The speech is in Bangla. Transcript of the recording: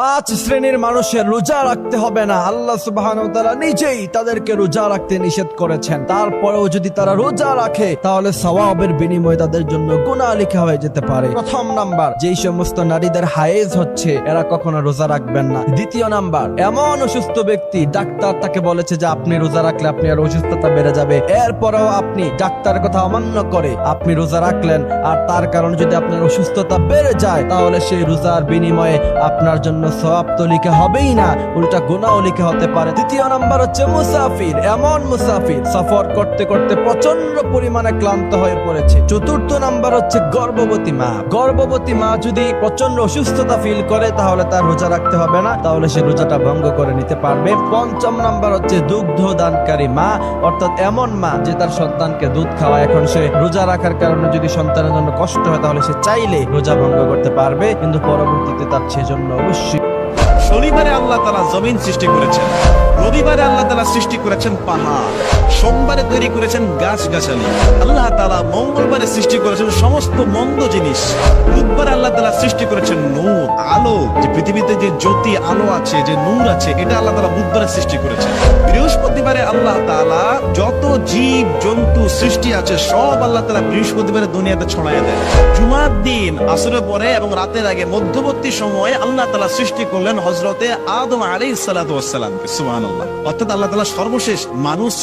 পাঁচ শ্রেণির মানুষের রোজা রাখতে হবে না। আল্লাহ সুবাহ নিজেই তাদেরকে রোজা রাখতে নিষেধ করেছেন। তারপরেও যদি তারা রোজা রাখে, তাহলে সওয়াবের বিনিময়ে তাদের জন্য গুনাহ লেখা হয়ে যেতে পারে। প্রথম নাম্বার, যেই সমস্ত নারীদের হায়েজ হচ্ছে, এরা কখনো রোজা রাখবেন না। দ্বিতীয় নাম্বার, এমন অসুস্থ ব্যক্তি, ডাক্তার তাকে বলেছে যে আপনি রোজা রাখলে আপনি আর অসুস্থতা বেড়ে যাবে। এরপরেও আপনি ডাক্তারের কথা অমান্য করে আপনি রোজা রাখলেন, আর তার কারণে যদি আপনার অসুস্থতা বেড়ে যায়, তাহলে সেই রোজার বিনিময়ে আপনার জন্য সওয়াব তো লিখা হবেই না, উল্টা গুনাহ লিখা হতে পারে। তৃতীয় নাম্বার হচ্ছে মুসাফির, এমন মুসাফির, সফর করতে করতে প্রচণ্ড পরিমাণে ক্লান্ত হয়ে পড়েছে। চতুর্থ নাম্বার হচ্ছে গর্ভবতী মা। গর্ভবতী মা যদি প্রচণ্ড অসুস্থতা ফিল করে, তাহলে তার রোজা রাখতে হবে না, তাহলে সে রোজাটা ভঙ্গ করে নিতে পারবে। পঞ্চম নাম্বার হচ্ছে দুগ্ধ দানকারী মা, অর্থাৎ এমন মা যে তার সন্তানকে দুধ খাওয়ায়। এখন সে রোজা রাখার কারণে যদি সন্তানের জন্য কষ্ট হয়, তাহলে সে চাইলে রোজা ভঙ্গ করতে পারবে, কিন্তু পরবর্তীতে তার সেজন্য অবশ্যই শনিবারে আল্লাহ তালা জমিন সৃষ্টি করেছেন। রবিবারে আল্লাহ তালা সৃষ্টি করেছেন পাহাড়। সোমবারে তৈরি করেছেন গাছ গাছালি আল্লাহ তালা মঙ্গলবারে সৃষ্টি করেছেন সমস্ত মন্দ জিনিস। বুধবারে আল্লাহ তালা সৃষ্টি করেছেন নূর, আলো। যে পৃথিবীতে যে জ্যোতি, আলো আছে, যে নূর আছে, এটা আল্লাহ তালা বুধবারে সৃষ্টি করেছেন। বৃহস্পতিবারে আল্লাহ তালা যত জীব, জন্তু সৃষ্টি আছে, সব আল্লাহ তালা বৃহস্পতিবারে দুনিয়াতে ছড়ায় দেয় জুমার দিন আসরে পরে এবং রাতের আগে মধ্যবর্তী সময়ে আল্লাহ তালা সৃষ্টি করলেন হজরতে আদম আলী সালাতামকে অর্থাৎ আল্লাহ তালা সর্বশেষ মানুষ